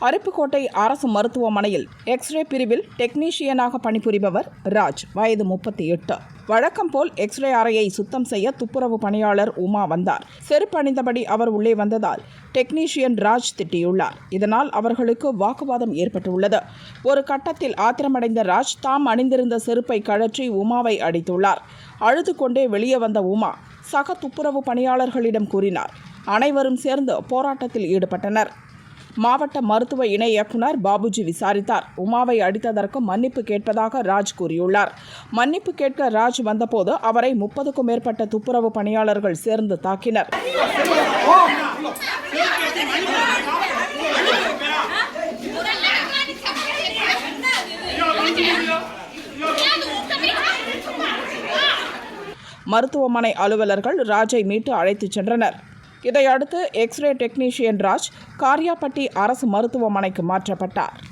அருப்புக்கோட்டை அரசு மருத்துவமனையில் எக்ஸ்ரே பிரிவில் டெக்னீஷியனாக பணிபுரிபவர் ராஜ். வயது முப்பத்தி எட்டு. வழக்கம் போல் எக்ஸ்ரே அறையை சுத்தம் செய்ய துப்புரவு பணியாளர் உமா வந்தார். செருப்பு அணிந்தபடி அவர் உள்ளே வந்ததால் டெக்னீஷியன் ராஜ் திட்டியுள்ளார். இதனால் அவர்களுக்கு வாக்குவாதம் ஏற்பட்டுள்ளது. ஒரு கட்டத்தில் ஆத்திரமடைந்த ராஜ் தாம் அணிந்திருந்த செருப்பை கழற்றி உமாவை அடித்துள்ளார். அழுது கொண்டே வெளியே வந்த உமா சக துப்புரவு பணியாளர்களிடம் கூறினார். அனைவரும் சேர்ந்து போராட்டத்தில் ஈடுபட்டனர். மாவட்ட மருத்துவ இணை இயக்குனர் பாபுஜி விசாரித்தார். உமாவை அடித்ததற்கு மன்னிப்பு கேட்பதாக ராஜ் கூறியுள்ளார். மன்னிப்பு கேட்க ராஜ் வந்தபோது அவரை முப்பதுக்கும் மேற்பட்ட துப்புரவு பணியாளர்கள் சேர்ந்து தாக்கினர். மருத்துவமனை அலுவலர்கள் ராஜை மீட்டு அழைத்துச் சென்றனர். இதையடுத்து எக்ஸ்ரே டெக்னீஷியன் ராஜ் காரியாபட்டி அரசு மருத்துவமனைக்கு மாற்றப்பட்டார்.